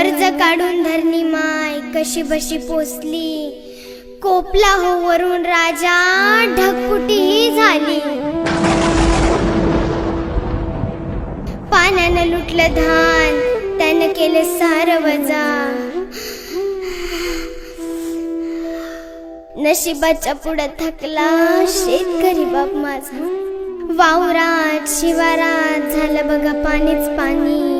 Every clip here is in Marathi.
कर्ज काढून धरणी माय कशी बशी पोचली कोपला हो वरून राजा ढगपुटीही झाली. पाण्यानं लुटलं धान त्यानं केलं सार वजा. नशिबाच्या पुढं थकला शेतकरी बाप माझा. वावरात शिवारात झालं बघा पाणीच पाणी.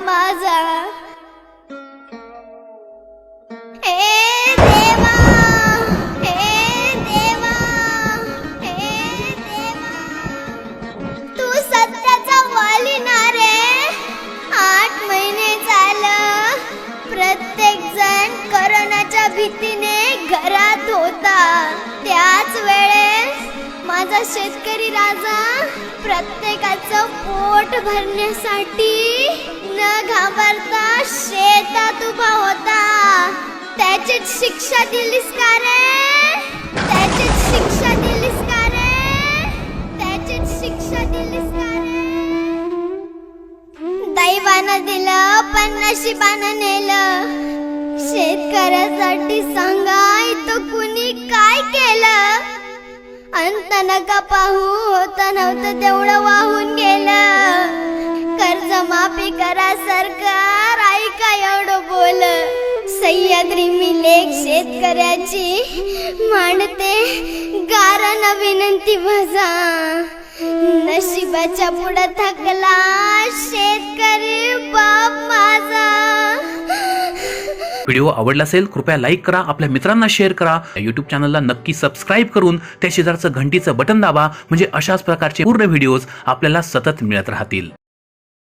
माझा. करोनाच्या भीतीने घरात होता. त्याच वेळेस माझा शेतकरी राजा प्रत्येकाचं पोट भरण्यासाठी न शेतात उभा होता. त्याचीच शिक्षा दिलीस का रे? त्याचीच शिक्षा दिलीस का रे? त्याचीच शिक्षा दिलीस का रे? दैवानं दिलं पण नशिबानं नेलं. शेतकऱ्यासाठी सांगाय तो कुणी काय केलं? अंत नका पाहू होत नव्हतं तेवढं वाहून गेलं. माफी करा सरकार ऐका एवढं बोल. सह्याद्री मी लेख शेतकऱ्याची मांडते गारानं विनंती माझा. नशिबाच्या पुढे थकला शेतकरी बाप माझा. व्हिडिओ आवडला असेल कृपया लाईक करा आपल्या मित्रांना शेअर करा. युट्यूब चॅनलला नक्की सबस्क्राईब करून त्या शेजारचं घंटीचं बटन दाबा म्हणजे अशाच प्रकारचे पूर्ण व्हिडिओज आपल्याला सतत मिळत राहतील.